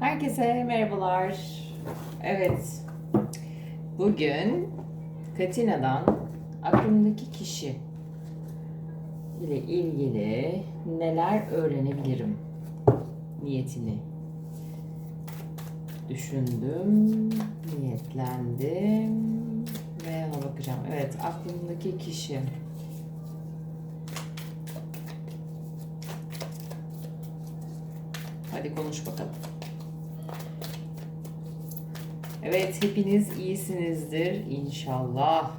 Herkese merhabalar. Evet. Bugün Katina'dan aklımdaki kişi ile ilgili neler öğrenebilirim niyetini düşündüm, niyetlendim ve ona bakacağım. Evet, aklımdaki kişi. Hadi konuş bakalım. Evet, hepiniz iyisinizdir inşallah.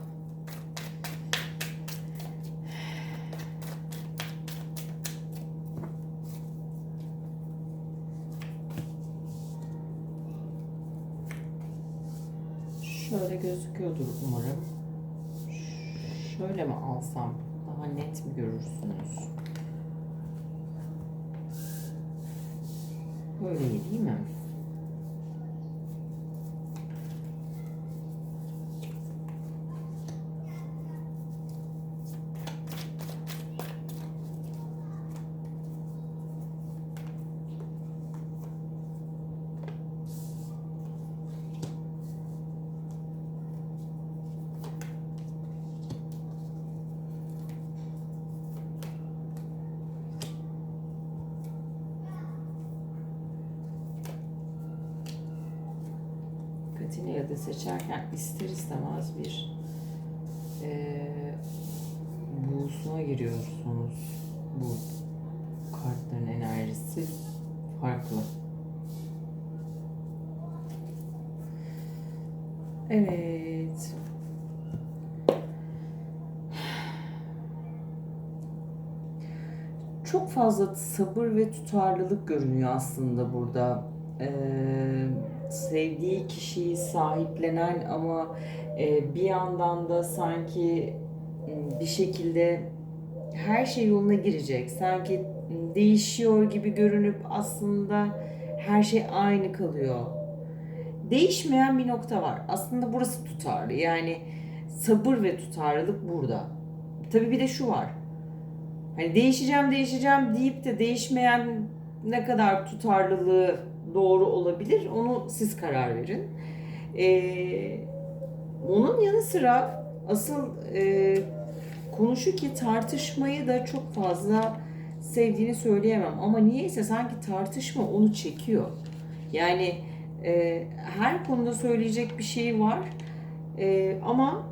Şöyle gözüküyordur umarım. Şöyle mi alsam daha net mi görürsünüz? Böyle değil mi? Katina ya da seçerken ister istemez bir eee buğusuna giriyorsunuz. Bu kartların enerjisi farklı. Evet. Çok fazla sabır ve tutarlılık görünüyor aslında burada. Ee, sevdiği kişiyi sahiplenen ama e, bir yandan da sanki bir şekilde her şey yoluna girecek. Sanki değişiyor gibi görünüp aslında her şey aynı kalıyor. Değişmeyen bir nokta var. Aslında burası tutarlı. Yani sabır ve tutarlılık burada. Tabii bir de şu var. Hani değişeceğim değişeceğim deyip de değişmeyen ne kadar tutarlılığı doğru olabilir onu siz karar verin. Ee, onun yanı sıra asıl e, konu ki tartışmayı da çok fazla sevdiğini söyleyemem ama niyeyse sanki tartışma onu çekiyor. Yani e, her konuda söyleyecek bir şey var E, ama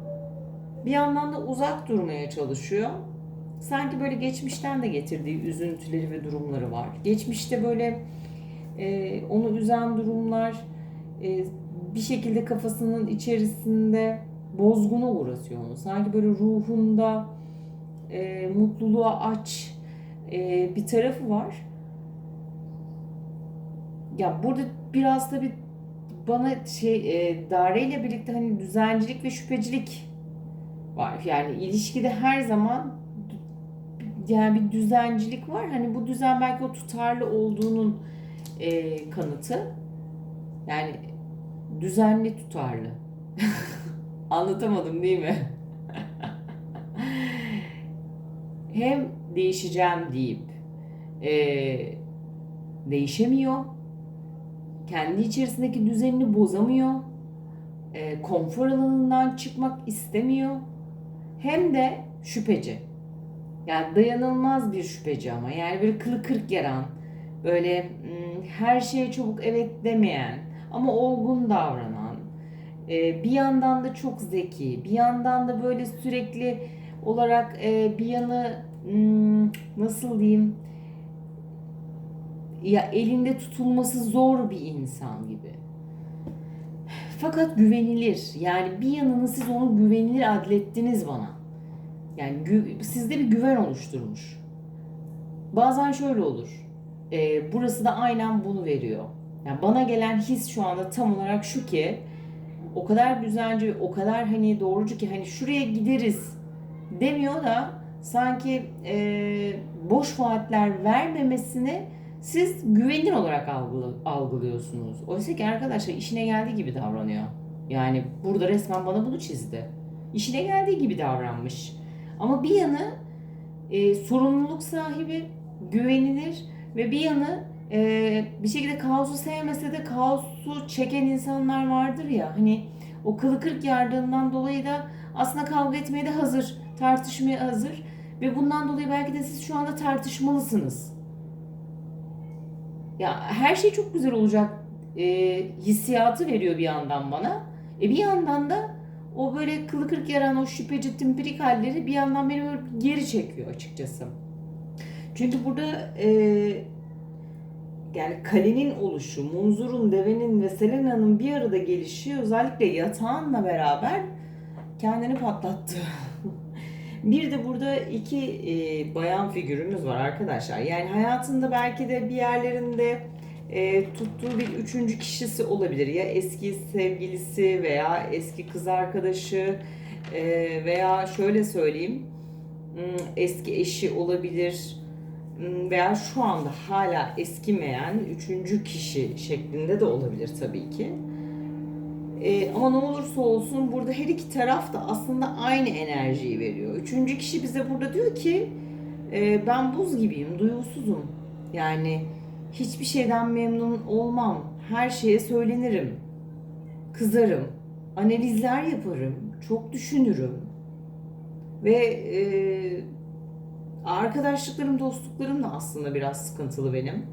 bir yandan da uzak durmaya çalışıyor. Sanki böyle geçmişten de getirdiği üzüntüleri ve durumları var. Geçmişte böyle e, onu üzen durumlar e, bir şekilde kafasının içerisinde bozguna uğratıyor onu. Sanki böyle ruhunda e, mutluluğa aç e, bir tarafı var. Ya burada biraz da bir bana şey e, Dare ile birlikte hani düzencilik ve şüphecilik var. Yani ilişkide her zaman yani bir düzencilik var. Hani bu düzen belki o tutarlı olduğunun e, kanıtı. Yani düzenli tutarlı. Anlatamadım değil mi? Hem değişeceğim deyip e, değişemiyor. Kendi içerisindeki düzenini bozamıyor. E, konfor alanından çıkmak istemiyor. Hem de şüpheci. Yani dayanılmaz bir şüpheci ama. Yani böyle kılı kırk yaran, böyle hmm, her şeye çabuk evet demeyen ama olgun davranan, e, bir yandan da çok zeki, bir yandan da böyle sürekli olarak e, bir yanı hmm, nasıl diyeyim ya elinde tutulması zor bir insan gibi. Fakat güvenilir. Yani bir yanını siz onu güvenilir adlettiniz bana. Yani gü- sizde bir güven oluşturmuş. Bazen şöyle olur. Ee, burası da aynen bunu veriyor. Yani bana gelen his şu anda tam olarak şu ki o kadar düzenci, o kadar hani doğrucu ki hani şuraya gideriz demiyor da sanki e, boş vaatler vermemesini siz güvenilir olarak algılı, algılıyorsunuz. Oysa ki arkadaşlar işine geldiği gibi davranıyor. Yani burada resmen bana bunu çizdi. İşine geldiği gibi davranmış. Ama bir yanı e, sorumluluk sahibi, güvenilir ve bir yanı e, bir şekilde kaosu sevmese de kaosu çeken insanlar vardır ya hani o kılı kırk yardığından dolayı da aslında kavga etmeye de hazır, tartışmaya hazır ve bundan dolayı belki de siz şu anda tartışmalısınız. Ya her şey çok güzel olacak e, hissiyatı veriyor bir yandan bana. E bir yandan da o böyle kılı kırk yaran o şüpheci timpirik halleri bir yandan beni böyle geri çekiyor açıkçası. Çünkü burada e, yani kalenin oluşu, Munzur'un, Deve'nin ve Selena'nın bir arada gelişi özellikle yatağınla beraber kendini patlattı. Bir de burada iki e, bayan figürümüz var arkadaşlar. Yani hayatında belki de bir yerlerinde e, tuttuğu bir üçüncü kişisi olabilir. Ya eski sevgilisi veya eski kız arkadaşı e, veya şöyle söyleyeyim hmm, eski eşi olabilir Hmm, veya şu anda hala eskimeyen üçüncü kişi şeklinde de olabilir tabii ki. Ee, ama ne olursa olsun burada her iki taraf da aslında aynı enerjiyi veriyor. Üçüncü kişi bize burada diyor ki e, ben buz gibiyim, duygusuzum. Yani hiçbir şeyden memnun olmam, her şeye söylenirim, kızarım, analizler yaparım, çok düşünürüm ve e, Arkadaşlıklarım, dostluklarım da aslında biraz sıkıntılı benim.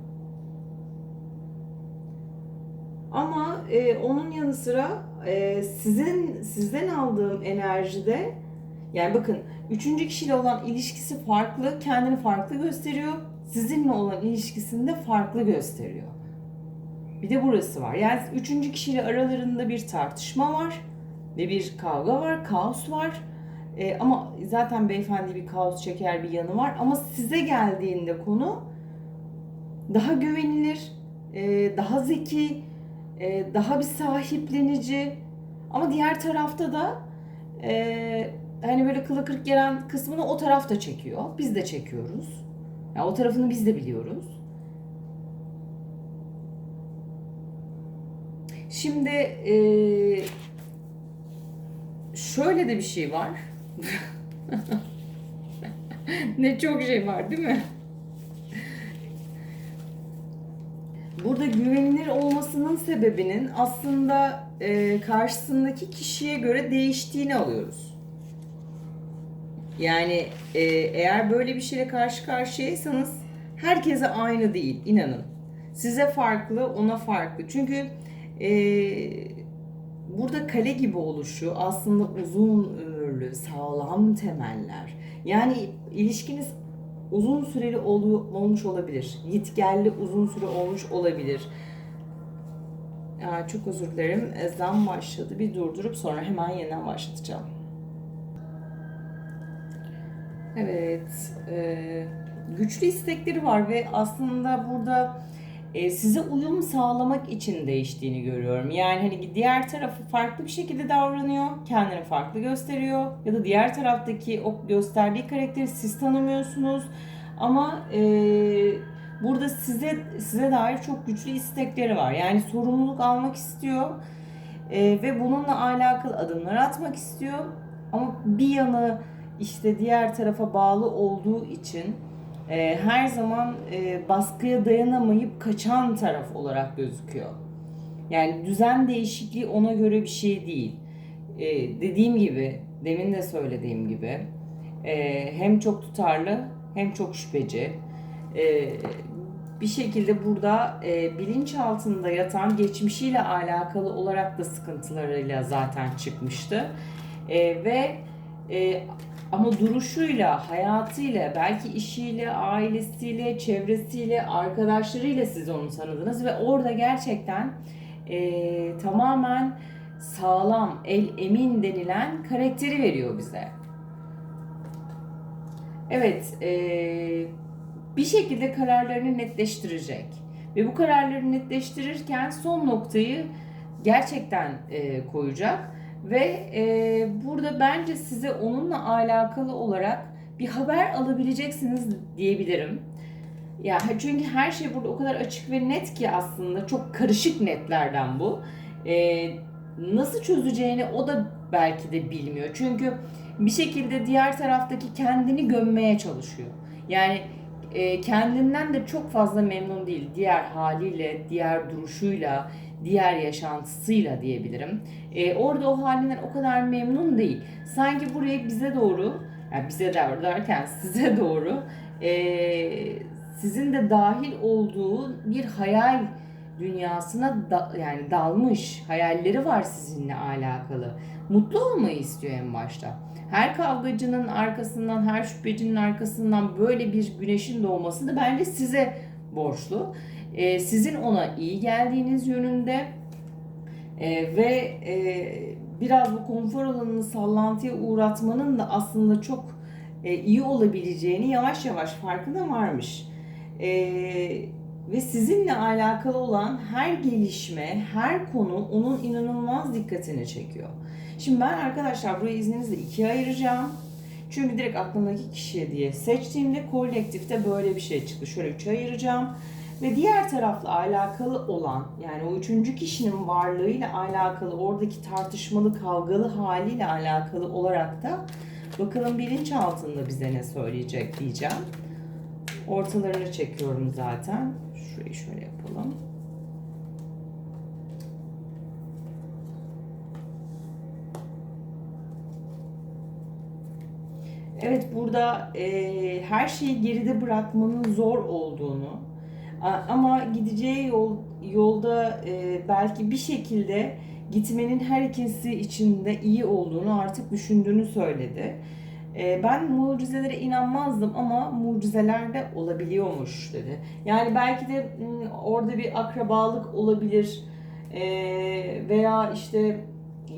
Ama e, onun yanı sıra e, sizin sizden aldığım enerjide yani bakın üçüncü kişiyle olan ilişkisi farklı, kendini farklı gösteriyor. Sizinle olan ilişkisinde farklı gösteriyor. Bir de burası var. Yani üçüncü kişiyle aralarında bir tartışma var ve bir kavga var, kaos var e, ama zaten beyefendi bir kaos çeker bir yanı var. Ama size geldiğinde konu daha güvenilir, e, daha zeki, e, daha bir sahiplenici. Ama diğer tarafta da e, hani böyle kılı kırk gelen kısmını o taraf da çekiyor. Biz de çekiyoruz. Yani o tarafını biz de biliyoruz. Şimdi e, şöyle de bir şey var. ne çok şey var değil mi? Burada güvenilir olmasının sebebinin aslında e, karşısındaki kişiye göre değiştiğini alıyoruz. Yani e, eğer böyle bir şeyle karşı karşıyaysanız herkese aynı değil inanın. Size farklı, ona farklı. Çünkü e, burada kale gibi oluşu aslında uzun ömürlü, sağlam temeller. Yani ilişkiniz uzun süreli olmuş olabilir. Gitgelli uzun süre olmuş olabilir. Çok özür dilerim. Ezan başladı. Bir durdurup sonra hemen yeniden başlatacağım. Evet. E, güçlü istekleri var ve aslında burada e, size uyum sağlamak için değiştiğini görüyorum. Yani hani diğer tarafı farklı bir şekilde davranıyor, kendini farklı gösteriyor ya da diğer taraftaki o gösterdiği karakteri siz tanımıyorsunuz. Ama e, burada size size dair çok güçlü istekleri var. Yani sorumluluk almak istiyor e, ve bununla alakalı adımlar atmak istiyor. Ama bir yanı işte diğer tarafa bağlı olduğu için e, her zaman e, baskıya dayanamayıp kaçan taraf olarak gözüküyor. Yani düzen değişikliği ona göre bir şey değil. E, dediğim gibi, demin de söylediğim gibi e, hem çok tutarlı hem çok şüpheci. E, bir şekilde burada e, bilinç altında yatan geçmişiyle alakalı olarak da sıkıntılarıyla zaten çıkmıştı. E, ve e, ama duruşuyla, hayatıyla, belki işiyle, ailesiyle, çevresiyle, arkadaşlarıyla siz onu tanıdınız ve orada gerçekten e, tamamen sağlam, el emin denilen karakteri veriyor bize. Evet, e, bir şekilde kararlarını netleştirecek ve bu kararları netleştirirken son noktayı gerçekten e, koyacak ve e, burada bence size onunla alakalı olarak bir haber alabileceksiniz diyebilirim. Ya çünkü her şey burada o kadar açık ve net ki aslında çok karışık netlerden bu. E, nasıl çözeceğini o da belki de bilmiyor. Çünkü bir şekilde diğer taraftaki kendini gömmeye çalışıyor. Yani e, kendinden de çok fazla memnun değil. Diğer haliyle, diğer duruşuyla, diğer yaşantısıyla diyebilirim. E, orada o halinden o kadar memnun değil. Sanki buraya bize doğru, yani bize doğru derken size doğru e, sizin de dahil olduğu bir hayal dünyasına da, yani dalmış hayalleri var sizinle alakalı. Mutlu olmayı istiyor en başta. Her kavgacının arkasından, her şüphecinin arkasından böyle bir güneşin doğması da bence size borçlu. Ee, sizin ona iyi geldiğiniz yönünde ee, ve e, biraz bu konfor alanını sallantıya uğratmanın da aslında çok e, iyi olabileceğini yavaş yavaş farkına varmış. Ee, ve sizinle alakalı olan her gelişme, her konu onun inanılmaz dikkatini çekiyor. Şimdi ben arkadaşlar burayı izninizle ikiye ayıracağım. Çünkü direkt aklımdaki kişiye diye seçtiğimde kolektifte böyle bir şey çıktı. Şöyle üçe ayıracağım. Ve diğer tarafla alakalı olan yani o üçüncü kişinin varlığıyla alakalı oradaki tartışmalı kavgalı haliyle alakalı olarak da bakalım bilinçaltında bize ne söyleyecek diyeceğim. Ortalarını çekiyorum zaten. Şurayı şöyle yapalım. Evet burada e, her şeyi geride bırakmanın zor olduğunu ama gideceği yol yolda e, belki bir şekilde gitmenin her ikisi için de iyi olduğunu artık düşündüğünü söyledi. E, ben mucizelere inanmazdım ama mucizeler de olabiliyormuş dedi. Yani belki de m, orada bir akrabalık olabilir e, veya işte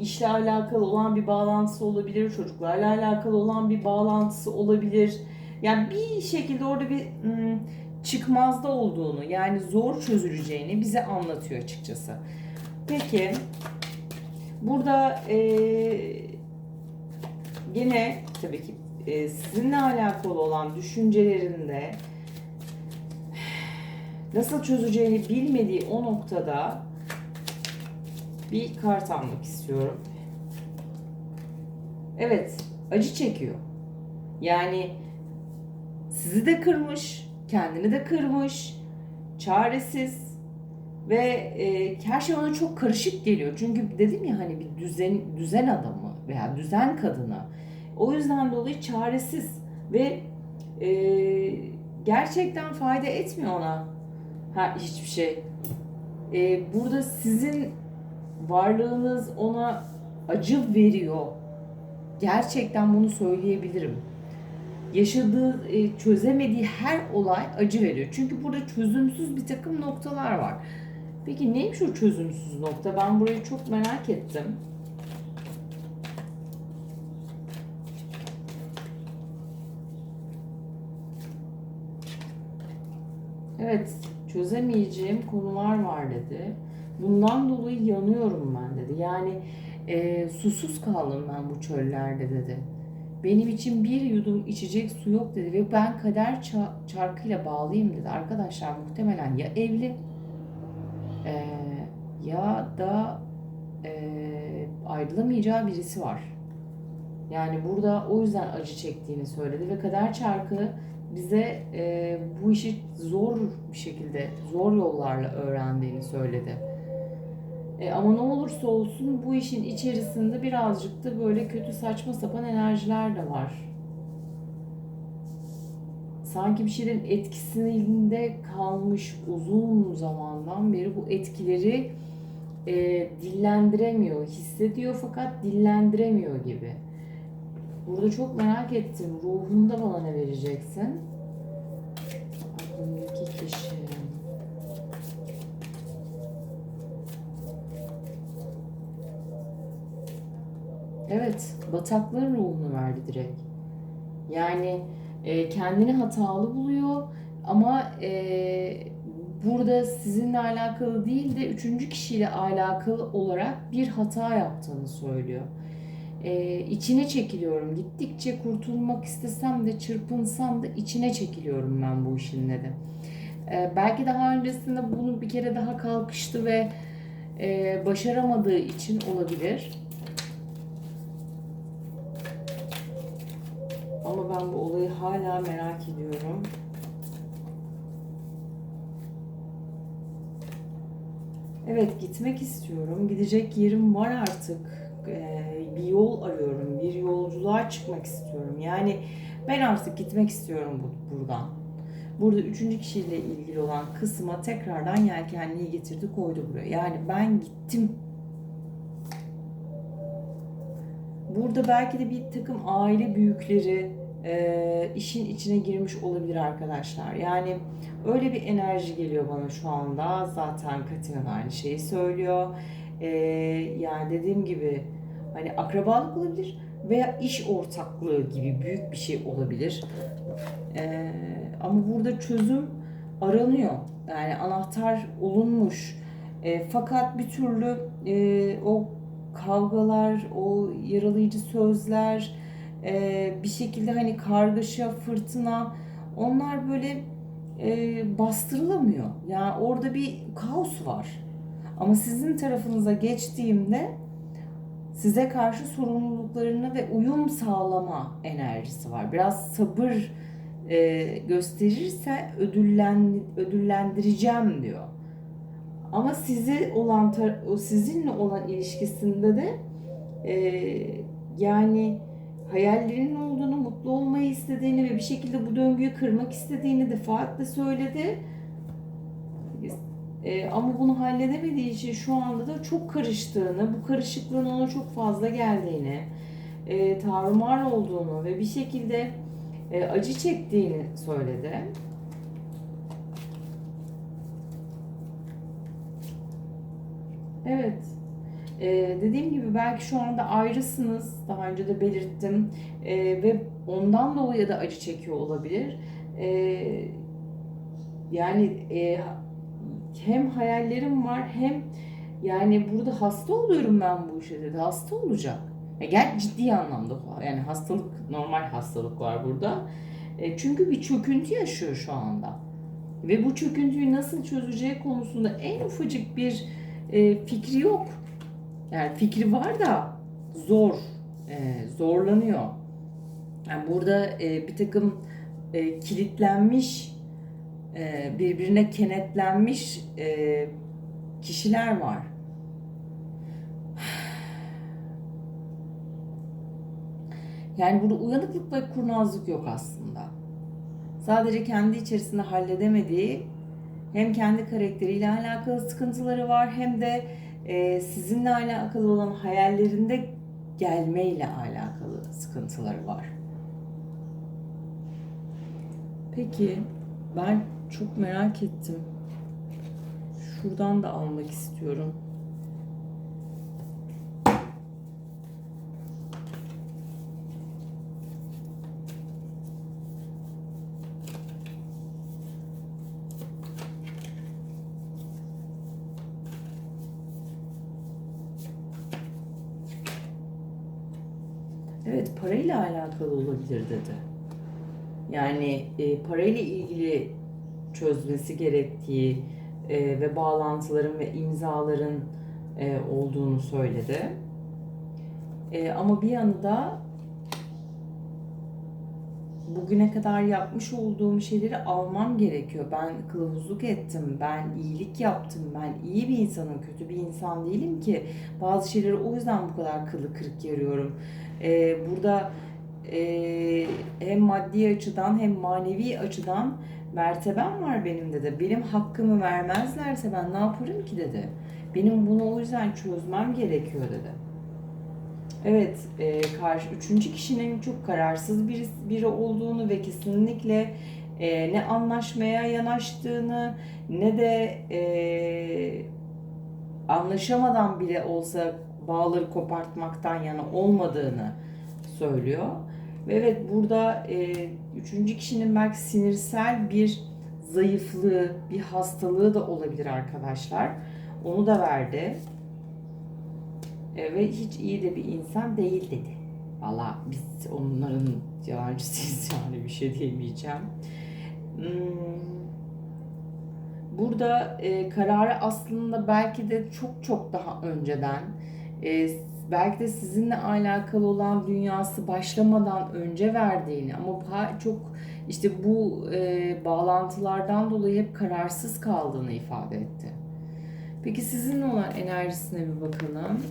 işle alakalı olan bir bağlantısı olabilir, çocuklarla alakalı olan bir bağlantısı olabilir. Yani bir şekilde orada bir m, çıkmazda olduğunu yani zor çözüleceğini bize anlatıyor açıkçası. Peki burada eee Yine tabii ki e, sizinle alakalı olan düşüncelerinde nasıl çözeceğini bilmediği o noktada bir kart almak istiyorum. Evet, acı çekiyor. Yani sizi de kırmış, kendini de kırmış, çaresiz ve e, her şey ona çok karışık geliyor. Çünkü dedim ya hani bir düzen düzen adamı veya düzen kadını. O yüzden dolayı çaresiz ve e, gerçekten fayda etmiyor ona ha, hiçbir şey. E, burada sizin varlığınız ona acı veriyor. Gerçekten bunu söyleyebilirim. Yaşadığı, e, çözemediği her olay acı veriyor. Çünkü burada çözümsüz bir takım noktalar var. Peki neymiş o çözümsüz nokta? Ben burayı çok merak ettim. Evet, çözemeyeceğim konular var dedi. Bundan dolayı yanıyorum ben dedi. Yani e, susuz kaldım ben bu çöllerde dedi. Benim için bir yudum içecek su yok dedi ve ben kader ça- çarkıyla bağlıyım dedi. Arkadaşlar muhtemelen ya evli e, ya da e, ayrılamayacağı birisi var. Yani burada o yüzden acı çektiğini söyledi ve kader çarkı bize e, bu işi zor bir şekilde, zor yollarla öğrendiğini söyledi. E, ama ne olursa olsun bu işin içerisinde birazcık da böyle kötü saçma sapan enerjiler de var. Sanki bir şeylerin etkisinde kalmış uzun zamandan beri bu etkileri e, dillendiremiyor, hissediyor fakat dillendiremiyor gibi. Burada çok merak ettim. Ruhunda bana ne vereceksin? Aklımdaki kişi. Evet, bataklığın ruhunu verdi direkt. Yani e, kendini hatalı buluyor ama e, burada sizinle alakalı değil de üçüncü kişiyle alakalı olarak bir hata yaptığını söylüyor e, içine çekiliyorum. Gittikçe kurtulmak istesem de çırpınsam da içine çekiliyorum ben bu işin dedi. E, belki daha öncesinde bunu bir kere daha kalkıştı ve e, başaramadığı için olabilir. Ama ben bu olayı hala merak ediyorum. Evet gitmek istiyorum. Gidecek yerim var artık. Ee, bir yol arıyorum. Bir yolculuğa çıkmak istiyorum. Yani ben artık gitmek istiyorum bu, buradan. Burada üçüncü kişiyle ilgili olan kısma tekrardan yelkenliği getirdi koydu buraya. Yani ben gittim. Burada belki de bir takım aile büyükleri e, işin içine girmiş olabilir arkadaşlar. Yani öyle bir enerji geliyor bana şu anda. Zaten Katina da aynı şeyi söylüyor. E, yani dediğim gibi hani akrabalık olabilir veya iş ortaklığı gibi büyük bir şey olabilir. E, ama burada çözüm aranıyor. Yani anahtar olunmuş. E, fakat bir türlü e, o kavgalar, o yaralayıcı sözler, e, bir şekilde hani kargaşa, fırtına onlar böyle e, bastırılamıyor. Yani orada bir kaos var. Ama sizin tarafınıza geçtiğimde size karşı sorumluluklarını ve uyum sağlama enerjisi var. Biraz sabır e, gösterirse ödüllen, ödüllendireceğim diyor. Ama sizi olan sizinle olan ilişkisinde de e, yani hayallerinin olduğunu, mutlu olmayı istediğini ve bir şekilde bu döngüyü kırmak istediğini defaatle söyledi. E, ama bunu halledemediği için şu anda da çok karıştığını, bu karışıklığın ona çok fazla geldiğini, e, tarumar olduğunu ve bir şekilde e, acı çektiğini söyledi. Evet. Ee, dediğim gibi belki şu anda ayrısınız. Daha önce de belirttim. Ee, ve ondan dolayı da acı çekiyor olabilir. Ee, yani e, hem hayallerim var hem yani burada hasta oluyorum ben bu işe dedi. Hasta olacak. Ya gel ciddi anlamda yani hastalık normal hastalık var burada. E, çünkü bir çöküntü yaşıyor şu anda. Ve bu çöküntüyü nasıl çözeceği konusunda en ufacık bir e, fikri yok. Yani fikri var da zor, e, zorlanıyor. Yani burada e, bir takım e, kilitlenmiş, e, birbirine kenetlenmiş e, kişiler var. Yani burada uyanıklık ve kurnazlık yok aslında. Sadece kendi içerisinde halledemediği hem kendi karakteriyle alakalı sıkıntıları var hem de e, sizinle alakalı olan hayallerinde gelmeyle alakalı sıkıntıları var. Peki ben çok merak ettim. Şuradan da almak istiyorum. Evet parayla alakalı olabilir dedi. Yani e, parayla ilgili çözmesi gerektiği e, ve bağlantıların ve imzaların e, olduğunu söyledi. E, ama bir yanında bugüne kadar yapmış olduğum şeyleri almam gerekiyor. Ben kılavuzluk ettim, ben iyilik yaptım, ben iyi bir insanım, kötü bir insan değilim ki. Bazı şeyleri o yüzden bu kadar kılı kırık yarıyorum. Ee, burada e, hem maddi açıdan hem manevi açıdan mertebem var benim dedi. Benim hakkımı vermezlerse ben ne yaparım ki dedi. Benim bunu o yüzden çözmem gerekiyor dedi. Evet, e, karşı üçüncü kişinin çok kararsız biri, biri olduğunu ve kesinlikle e, ne anlaşmaya yanaştığını ne de e, anlaşamadan bile olsa bağları kopartmaktan yana olmadığını söylüyor. Ve evet burada e, üçüncü kişinin belki sinirsel bir zayıflığı, bir hastalığı da olabilir arkadaşlar. Onu da verdi. E, ve hiç iyi de bir insan değil dedi. Valla biz onların yalancısıyız yani bir şey diyemeyeceğim. Hmm. Burada e, kararı aslında belki de çok çok daha önceden e, belki de sizinle alakalı olan dünyası başlamadan önce verdiğini ama çok işte bu e, bağlantılardan dolayı hep kararsız kaldığını ifade etti. Peki sizinle olan enerjisine bir bakalım.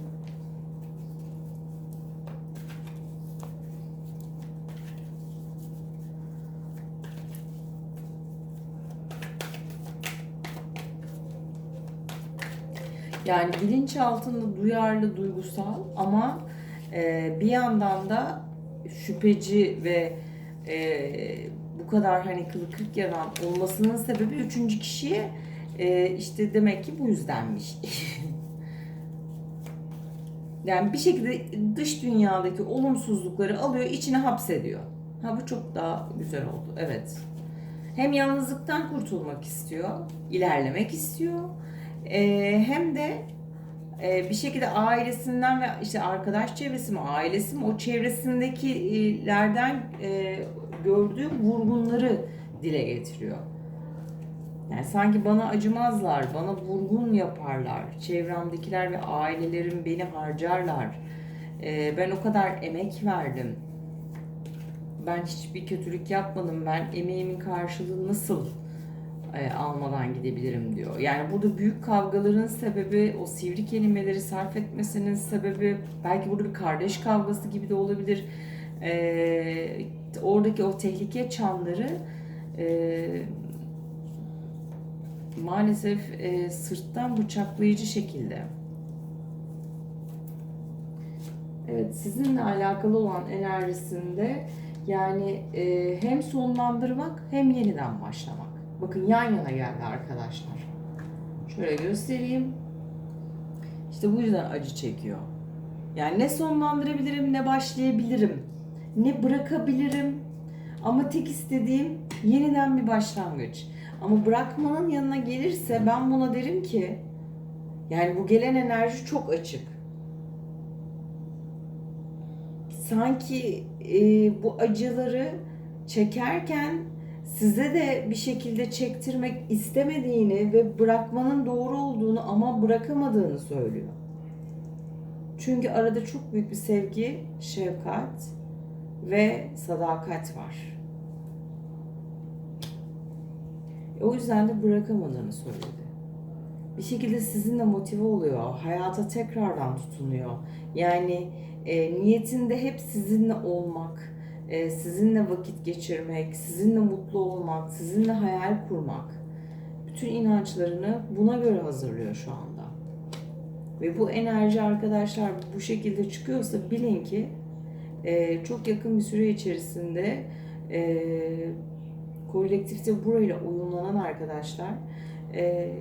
Yani bilinçaltında duyarlı, duygusal ama e, bir yandan da şüpheci ve e, bu kadar hani kılı kırk yaran olmasının sebebi üçüncü kişiye e, işte demek ki bu yüzdenmiş. yani bir şekilde dış dünyadaki olumsuzlukları alıyor, içine hapsediyor. Ha bu çok daha güzel oldu. Evet. Hem yalnızlıktan kurtulmak istiyor, ilerlemek istiyor. Ee, hem de e, bir şekilde ailesinden ve işte arkadaş çevresi mi, ailesi mi o çevresindekilerden e, gördüğü vurgunları dile getiriyor. Yani sanki bana acımazlar, bana vurgun yaparlar, çevremdekiler ve ailelerim beni harcarlar. E, ben o kadar emek verdim. Ben hiçbir kötülük yapmadım. Ben emeğimin karşılığını nasıl e, almadan gidebilirim diyor. Yani burada büyük kavgaların sebebi o sivri kelimeleri sarf etmesinin sebebi belki burada bir kardeş kavgası gibi de olabilir. E, oradaki o tehlike çanları e, maalesef e, sırttan bıçaklayıcı şekilde. Evet sizinle alakalı olan enerjisinde yani e, hem sonlandırmak hem yeniden başlamak. Bakın yan yana geldi arkadaşlar. Şöyle göstereyim. İşte bu yüzden acı çekiyor. Yani ne sonlandırabilirim ne başlayabilirim. Ne bırakabilirim. Ama tek istediğim yeniden bir başlangıç. Ama bırakmanın yanına gelirse ben buna derim ki yani bu gelen enerji çok açık. Sanki e, bu acıları çekerken size de bir şekilde çektirmek istemediğini ve bırakmanın doğru olduğunu ama bırakamadığını söylüyor. Çünkü arada çok büyük bir sevgi, şefkat ve sadakat var. E, o yüzden de bırakamadığını söyledi. Bir şekilde sizinle motive oluyor, hayata tekrardan tutunuyor. Yani e, niyetinde hep sizinle olmak, sizinle vakit geçirmek, sizinle mutlu olmak, sizinle hayal kurmak. Bütün inançlarını buna göre hazırlıyor şu anda. Ve bu enerji arkadaşlar bu şekilde çıkıyorsa bilin ki e, çok yakın bir süre içerisinde e, kolektifte burayla uyumlanan arkadaşlar e,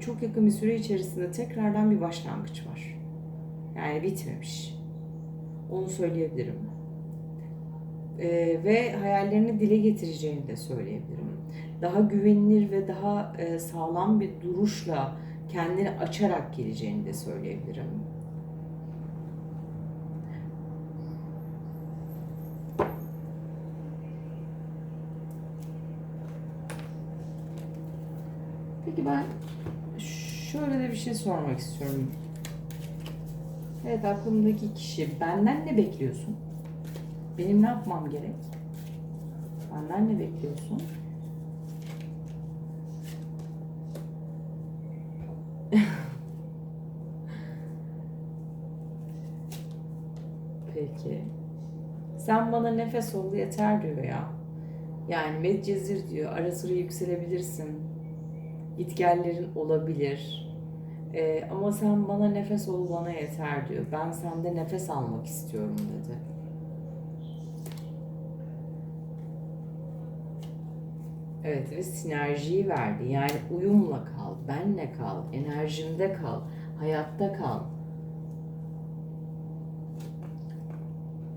çok yakın bir süre içerisinde tekrardan bir başlangıç var. Yani bitmemiş. Onu söyleyebilirim. E, ve hayallerini dile getireceğini de söyleyebilirim. Daha güvenilir ve daha e, sağlam bir duruşla kendini açarak geleceğini de söyleyebilirim. Peki ben şöyle de bir şey sormak istiyorum. Evet aklımdaki kişi benden ne bekliyorsun? Benim ne yapmam gerek? Benden ne bekliyorsun? Peki. Sen bana nefes ol yeter diyor ya. Yani Medcezir diyor. Ara sıra yükselebilirsin. Gitgellerin olabilir. Ee, ama sen bana nefes ol bana yeter diyor. Ben sende nefes almak istiyorum dedi. Evet ve sinerjiyi verdi. Yani uyumla kal, benle kal, enerjimde kal, hayatta kal.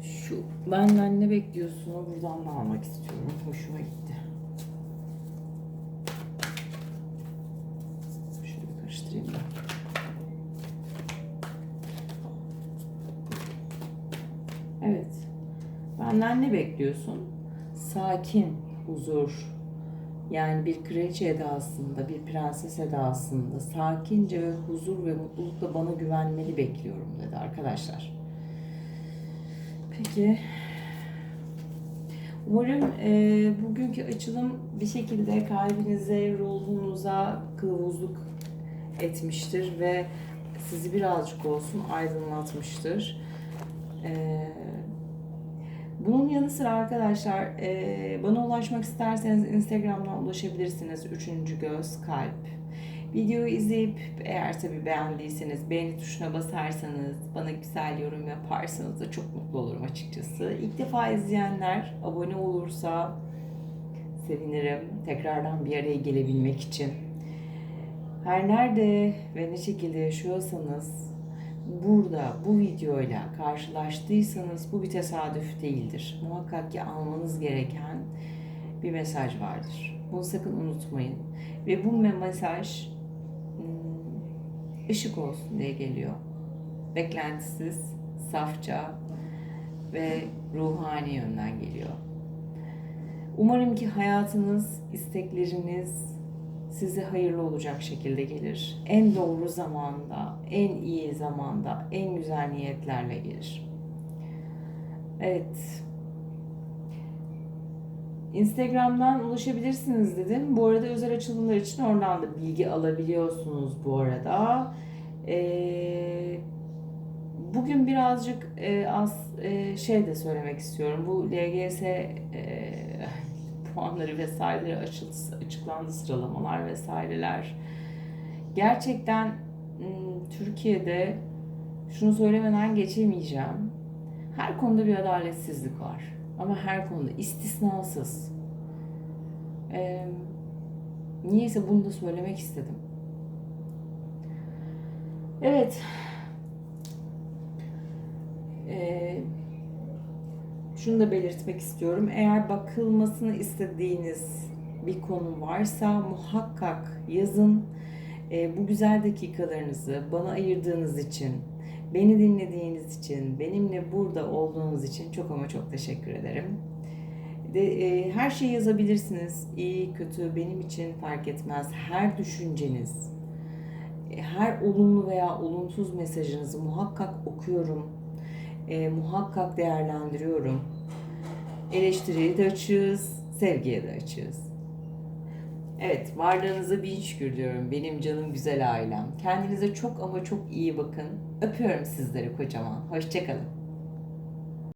Şu benden ne bekliyorsun buradan da almak istiyorum. Hoşuma gitti. Şöyle bir karıştırayım da. Evet. Benden ne bekliyorsun? Sakin, huzur, yani bir kraliçe edasında, bir prenses edasında sakince ve huzur ve mutlulukla bana güvenmeli bekliyorum dedi arkadaşlar. Peki. Umarım e, bugünkü açılım bir şekilde kalbinize, ruhunuza kılavuzluk etmiştir ve sizi birazcık olsun aydınlatmıştır. Ee, bunun yanı sıra arkadaşlar e, bana ulaşmak isterseniz Instagram'dan ulaşabilirsiniz. Üçüncü göz kalp. Videoyu izleyip eğer tabii beğendiyseniz beğeni tuşuna basarsanız bana güzel yorum yaparsanız da çok mutlu olurum açıkçası. İlk defa izleyenler abone olursa sevinirim. Tekrardan bir araya gelebilmek için. Her nerede ve ne şekilde yaşıyorsanız burada bu videoyla karşılaştıysanız bu bir tesadüf değildir. Muhakkak ki almanız gereken bir mesaj vardır. Bunu sakın unutmayın. Ve bu me- mesaj hmm, ışık olsun diye geliyor. Beklentisiz, safça ve ruhani yönden geliyor. Umarım ki hayatınız, istekleriniz size hayırlı olacak şekilde gelir. En doğru zamanda, en iyi zamanda, en güzel niyetlerle gelir. Evet. Instagram'dan ulaşabilirsiniz dedim. Bu arada özel açılımlar için oradan da bilgi alabiliyorsunuz bu arada. Ee, bugün birazcık e, az e, şey de söylemek istiyorum. Bu LGS e, puanları açıldı, açıklandı sıralamalar vesaireler. Gerçekten Türkiye'de şunu söylemeden geçemeyeceğim. Her konuda bir adaletsizlik var. Ama her konuda istisnasız. Ee, niyeyse bunu da söylemek istedim. Evet. Ee, şunu da belirtmek istiyorum. Eğer bakılmasını istediğiniz bir konu varsa muhakkak yazın. Ee, bu güzel dakikalarınızı bana ayırdığınız için, beni dinlediğiniz için, benimle burada olduğunuz için çok ama çok teşekkür ederim. De, e, her şeyi yazabilirsiniz. İyi, kötü benim için fark etmez. Her düşünceniz, e, her olumlu veya olumsuz mesajınızı muhakkak okuyorum. E, muhakkak değerlendiriyorum. Eleştiriye de açığız, sevgiye de açığız. Evet, varlığınıza bin şükür diyorum benim canım güzel ailem. Kendinize çok ama çok iyi bakın. Öpüyorum sizleri kocaman. Hoşçakalın.